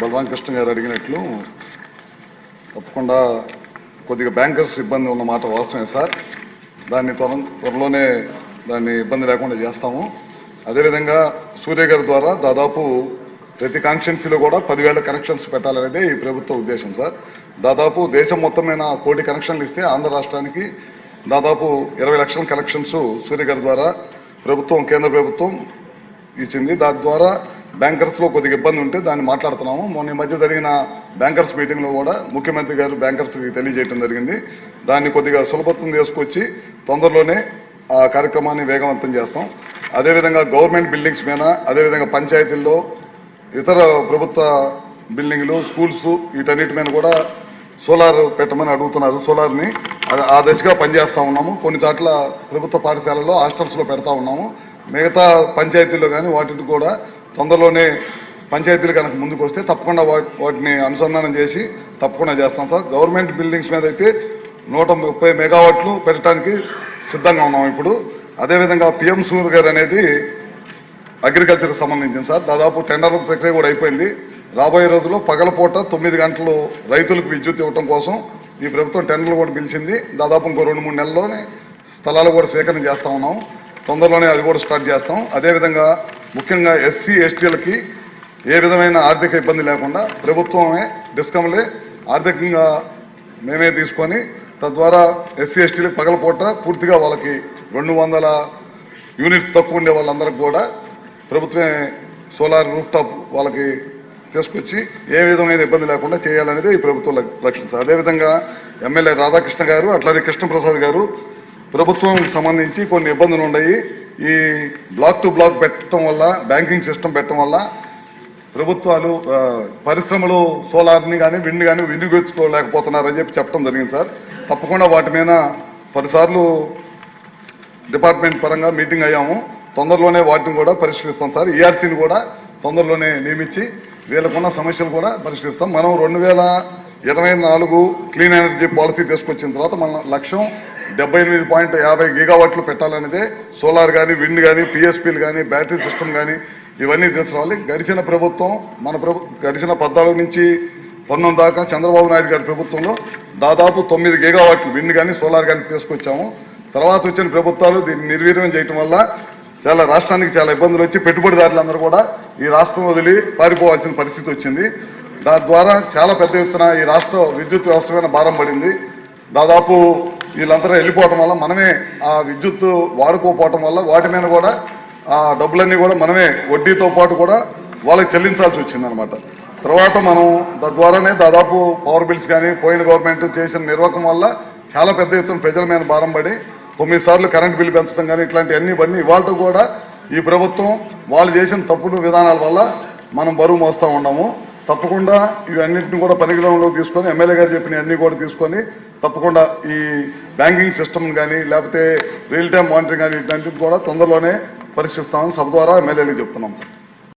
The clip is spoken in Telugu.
బలరాం కృష్ణ గారు అడిగినట్లు తప్పకుండా కొద్దిగా బ్యాంకర్స్ ఇబ్బంది ఉన్న మాట వాస్తవమే సార్. దాన్ని త్వర త్వరలోనే దాన్ని ఇబ్బంది లేకుండా చేస్తాము. అదేవిధంగా సూర్య గారి ద్వారా దాదాపు ప్రతి కాన్స్టిట్యున్సీలో కూడా పదివేల కనెక్షన్స్ పెట్టాలనేదే ఈ ప్రభుత్వ ఉద్దేశం సార్. దాదాపు దేశం మొత్తమైన కోటి కనెక్షన్లు ఇస్తే ఆంధ్ర రాష్ట్రానికి దాదాపు ఇరవై లక్షల కనెక్షన్స్ సూర్య గారి ద్వారా ప్రభుత్వం కేంద్ర ప్రభుత్వం ఇచ్చింది. దాని ద్వారా బ్యాంకర్స్లో కొద్దిగా ఇబ్బంది ఉంటే దాన్ని మాట్లాడుతున్నాము. మొన్న ఈ మధ్య జరిగిన బ్యాంకర్స్ మీటింగ్లో కూడా ముఖ్యమంత్రి గారు బ్యాంకర్స్కి తెలియజేయడం జరిగింది. దాన్ని కొద్దిగా సులభత్వం తీసుకొచ్చి తొందరలోనే ఆ కార్యక్రమాన్ని వేగవంతం చేస్తాం. అదేవిధంగా గవర్నమెంట్ బిల్డింగ్స్ మీద అదేవిధంగా పంచాయతీల్లో ఇతర ప్రభుత్వ బిల్డింగ్లు స్కూల్స్ వీటన్నిటి మీద కూడా సోలార్ పెట్టమని అడుగుతున్నారు. సోలార్ని ఆ దశగా పనిచేస్తూ ఉన్నాము. కొన్ని చోట్ల ప్రభుత్వ పాఠశాలల్లో హాస్టల్స్లో పెడతా ఉన్నాము. మిగతా పంచాయతీల్లో కానీ వాటిని కూడా తొందరలోనే పంచాయతీలు కనుక ముందుకు వస్తే తప్పకుండా వాటిని అనుసంధానం చేసి తప్పకుండా చేస్తాం సార్. గవర్నమెంట్ బిల్డింగ్స్ మీద అయితే నూట ముప్పై మెగావాట్లు పెట్టడానికి సిద్ధంగా ఉన్నాం ఇప్పుడు. అదేవిధంగా పిఎం సూర్ గారు అనేది అగ్రికల్చర్కి సంబంధించింది సార్. దాదాపు టెండర్ల ప్రక్రియ కూడా అయిపోయింది. రాబోయే రోజుల్లో పగలపూట తొమ్మిది గంటలు రైతులకు విద్యుత్ ఇవ్వడం కోసం ఈ ప్రభుత్వం టెండర్లు కూడా పిలిచింది. దాదాపు ఇంకో రెండు మూడు నెలల్లోనే స్థలాలు కూడా స్వీకరణ చేస్తా ఉన్నాం. తొందరలోనే అది కూడా స్టార్ట్ చేస్తాం. అదేవిధంగా ముఖ్యంగా ఎస్సీ ఎస్టీలకి ఏ విధమైన ఆర్థిక ఇబ్బంది లేకుండా ప్రభుత్వమే డిస్కంలే ఆర్థికంగా మేమే తీసుకొని తద్వారా ఎస్సీ ఎస్టీలకు పగలపూట పూర్తిగా వాళ్ళకి రెండు వందల యూనిట్స్ తక్కువ ఉండే వాళ్ళందరికీ కూడా ప్రభుత్వమే సోలార్ రూఫ్ టాప్ వాళ్ళకి తీసుకొచ్చి ఏ విధమైన ఇబ్బంది లేకుండా చేయాలనేది ఈ ప్రభుత్వం లక్ష్యం సార్. అదేవిధంగా ఎమ్మెల్యే రాధాకృష్ణ గారు అట్లానే కృష్ణప్రసాద్ గారు ప్రభుత్వం సంబంధించి కొన్ని ఇబ్బందులు ఉన్నాయి ఈ బ్లాక్ టు బ్లాక్ పెట్టడం వల్ల బ్యాంకింగ్ సిస్టమ్ పెట్టడం వల్ల ప్రభుత్వాలు పరిశ్రమలు సోలార్ని కానీ విండ్ కానీ వినియోగించుకోలేకపోతున్నారని చెప్పి చెప్పడం జరిగింది సార్. తప్పకుండా వాటి మీద పలుసార్లు డిపార్ట్మెంట్ పరంగా మీటింగ్ అయ్యాము. తొందరలోనే వాటిని కూడా పరిష్కరిస్తాం సార్. ఈఆర్సీని కూడా తొందరలోనే నియమించి వీళ్ళకున్న సమస్యలు కూడా పరిష్కరిస్తాం. మనం రెండు వేల ఇరవై నాలుగు క్లీన్ ఎనర్జీ పాలసీ తీసుకొచ్చిన తర్వాత మన లక్ష్యం డెబ్బై ఎనిమిది పాయింట్ యాభై గీగావాట్లు పెట్టాలనేదే సోలార్ కానీ విండ్ కానీ పిఎస్పీలు కానీ బ్యాటరీ సిస్టమ్ కానీ ఇవన్నీ తీసుకురావాలి. గడిచిన ప్రభుత్వం మన ప్రభు గడిచిన పద్నాలుగు నుంచి పంతొమ్మిది దాకా చంద్రబాబు నాయుడు గారి ప్రభుత్వంలో దాదాపు తొమ్మిది గీగావాట్లు విండ్ కానీ సోలార్ కానీ తీసుకొచ్చాము. తర్వాత వచ్చిన ప్రభుత్వాలు దీన్ని నిర్వీర్యం చేయటం వల్ల చాలా రాష్ట్రానికి చాలా ఇబ్బందులు వచ్చి పెట్టుబడిదారులందరూ కూడా ఈ రాష్ట్రం వదిలి పారిపోవాల్సిన పరిస్థితి వచ్చింది. దాని ద్వారా చాలా పెద్ద ఎత్తున ఈ రాష్ట్ర విద్యుత్ వ్యవస్థ భారం పడింది. దాదాపు వీళ్ళంతా వెళ్ళిపోవటం వల్ల మనమే ఆ విద్యుత్ వాడుకోపోవటం వల్ల వాటి మీద కూడా ఆ డబ్బులన్నీ కూడా మనమే వడ్డీతో పాటు కూడా వాళ్ళకి చెల్లించాల్సి వచ్చింది అనమాట తర్వాత మనం తద్వారానే దాదాపు పవర్ బిల్స్ కానీ పోయిన గవర్నమెంట్ చేసిన నిర్వాహకం వల్ల చాలా పెద్ద ఎత్తున ప్రజల మీద భారం పడి తొమ్మిది సార్లు కరెంట్ బిల్లు పెంచడం కానీ ఇట్లాంటివన్నీ ఇవన్నీ ఇవాళ కూడా ఈ ప్రభుత్వం వాళ్ళు చేసిన తప్పుడు విధానాల వల్ల మనం బరువు మోస్తూ ఉన్నాము. తప్పకుండా ఇవన్నింటిని కూడా పరిగణనలో తీసుకొని ఎమ్మెల్యే గారు చెప్పిన అన్ని కూడా తీసుకొని తప్పకుండా ఈ బ్యాంకింగ్ సిస్టమ్ కానీ లేకపోతే రియల్ టైం మానిటరింగ్ కానీ ఇట్లాంటివి కూడా తొందరలోనే పరీక్షిస్తామని సభ ద్వారా ఎమ్మెల్యేలకు చెప్తున్నాం సార్.